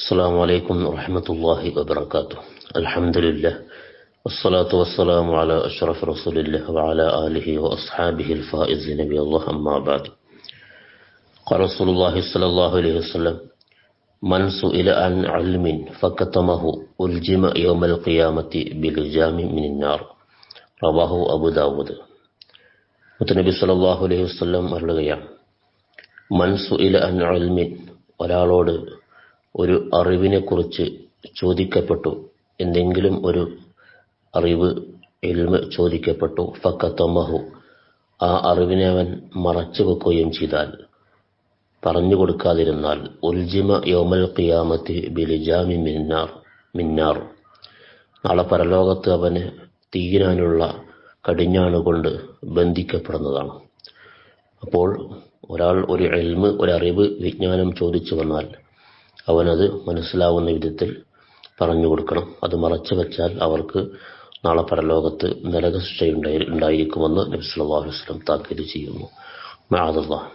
السلام عليكم ورحمة الله وبركاته الحمد لله والصلاة والسلام على أشرف رسول الله وعلى آله وأصحابه الفائزين بالله أما بعد قال رسول الله صلى الله عليه وسلم من سئل عن علم فكتمه ألجم يوم القيامة بلجام من النار റവാഹു അബുദാവൂദ് മുത്തനബി സല്ലല്ലാഹു അലൈഹി വസല്ലം പറയുകയാണ് മൻസു ഇല അൻ അൽമിൻ ഒരാളോട് ഒരു അറിവിനെക്കുറിച്ച് ചോദിക്കപ്പെട്ടു. എന്തെങ്കിലും ഒരു അറിവ് എൽമ ചോദിക്കപ്പെട്ടു. ഫക്കത്തൊമ്മഹു ആ അറിവിനെ അവൻ മറച്ചു വെക്കുകയും ചെയ്താൽ പറഞ്ഞു കൊടുക്കാതിരുന്നാൽ ഉൽജിമ യോമൽ ഖിയാമത്തി ബിലിജാമി മിന്നാർ മിന്നാർ. നാളെ പരലോകത്ത് അവന് തീരാനുള്ള കടിഞ്ഞാണുകൊണ്ട് ബന്ധിക്കപ്പെടുന്നതാണ്. അപ്പോൾ ഒരാൾ ഒരു എൽമ് ഒരറിവ് വിജ്ഞാനം ചോദിച്ചു വന്നാൽ അവനത് മനസ്സിലാവുന്ന വിധത്തിൽ പറഞ്ഞു കൊടുക്കണം. അത് മറച്ചു വച്ചാൽ അവർക്ക് നാളെ പരലോകത്ത് നരകശിക്ഷ ഉണ്ടായിരിക്കുമെന്ന് നബി സല്ലല്ലാഹു അലൈഹി വസല്ലം താക്കീത് ചെയ്യുന്നു. മഅദല്ലാഹ്.